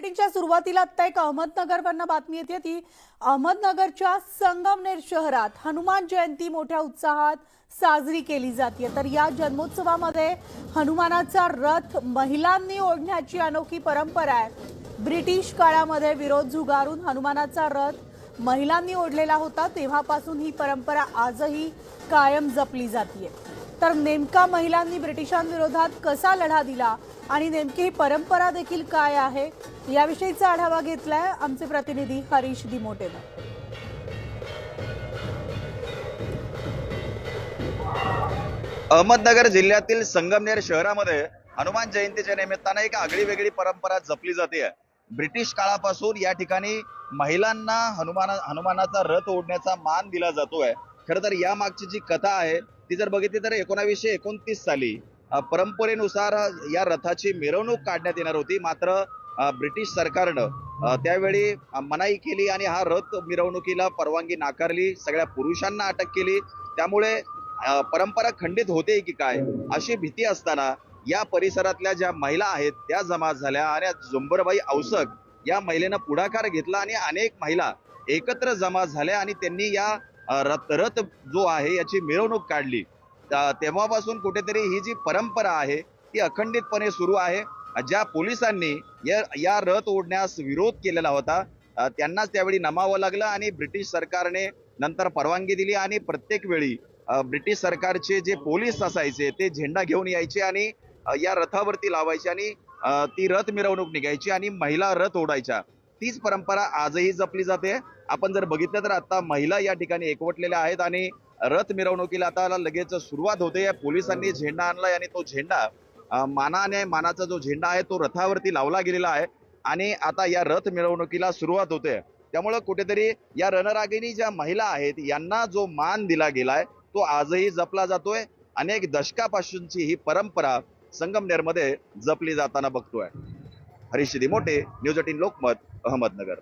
बुलेटिनच्या सुरुवातीला आत्ता एक अहमदनगरवरनं बातमी येते. ती अहमदनगरच्या संगमनेर शहरात हनुमान जयंती मोठ्या उत्साहात साजरी केली जाते. तर या जन्मोत्सवामध्ये हनुमानाचा रथ महिलांनी ओढण्याची अनोखी परंपरा आहे. ब्रिटिश काळामध्ये विरोध झुगारून हनुमानाचा रथ महिलांनी ओढलेला होता. तेव्हापासून ही परंपरा आजही कायम जपली जाते. तर नेमका महिलांनी ब्रिटिशांविरोधात कसा लढा दिला आणि नेमकी ही परंपरा देखील काय आहे? याविषयीचा आढावा घेतलाय आमचे प्रतिनिधी हरीश दिमोटेनं. अहमदनगर जिल्ह्यातील संगमनेर शहरामध्ये हनुमान जयंतीच्या निमित्तानं एक आगळी वेगळी परंपरा जपली जाते. ब्रिटिश काळापासून या ठिकाणी महिलांना हनुमान हनुमानाचा रथ ओढण्याचा मान दिला जातोय. खरं तर या मागची जी कथा आहे ती जर बघितली तर एकोणावीसशे एकोणतीस साली परंपरेनुसार या रथाची मिरवणूक काढण्यात येणार होती. मात्र ब्रिटिश सरकारनं त्यावेळी मनाई केली आणि हा रथ मिरवणुकीला परवानगी नाकारली. सगळ्या पुरुषांना अटक केली. त्यामुळे परंपरा खंडित होते की काय अशी भीती असताना या परिसरातल्या ज्या महिला आहेत त्या जमा झाल्या आणि झुंबरबाई औसक या महिलेनं पुढाकार घेतला आणि अनेक महिला एकत्र जमा झाल्या आणि त्यांनी या रथ रथ जो आहे याची मिरवणूक काढली. तेव्हापासून कुठेतरी ही जी परंपरा आहे ती अखंडितपणे सुरू आहे. ज्या पोलिसांनी या या रथ ओढण्यास विरोध केलेला होता त्यांनाच त्यावेळी नमावं लागलं आणि ब्रिटिश सरकारने नंतर परवानगी दिली आणि प्रत्येक वेळी ब्रिटिश सरकारचे जे पोलीस असायचे ते झेंडा घेऊन यायचे आणि या रथावरती लावायचे आणि ती रथ मिरवणूक निघायची आणि महिला रथ ओढायच्या. तीच परंपरा आजही जपली जाते. आपण जर बघितलं तर आता महिला या ठिकाणी एकवटलेल्या आहेत आणि रथ मिरवणुकीला आता लगेच सुरुवात होते. पोलिसांनी झेंडा आणला आणि तो झेंडा मानाने मानाचा जो झेंडा आहे तो रथावरती लावला गेलेला आहे आणि आता या रथ मिरवणुकीला सुरुवात होते. त्यामुळं कुठेतरी या रणरागिणी ज्या महिला आहेत यांना जो मान दिला गेलाय तो आजही जपला जातोय. अनेक दशकापासूनची ही परंपरा संगमनेरमध्ये जपली जाताना बघतोय. हरीश मोठे न्यूज एटीन लोकमत अहमदनगर.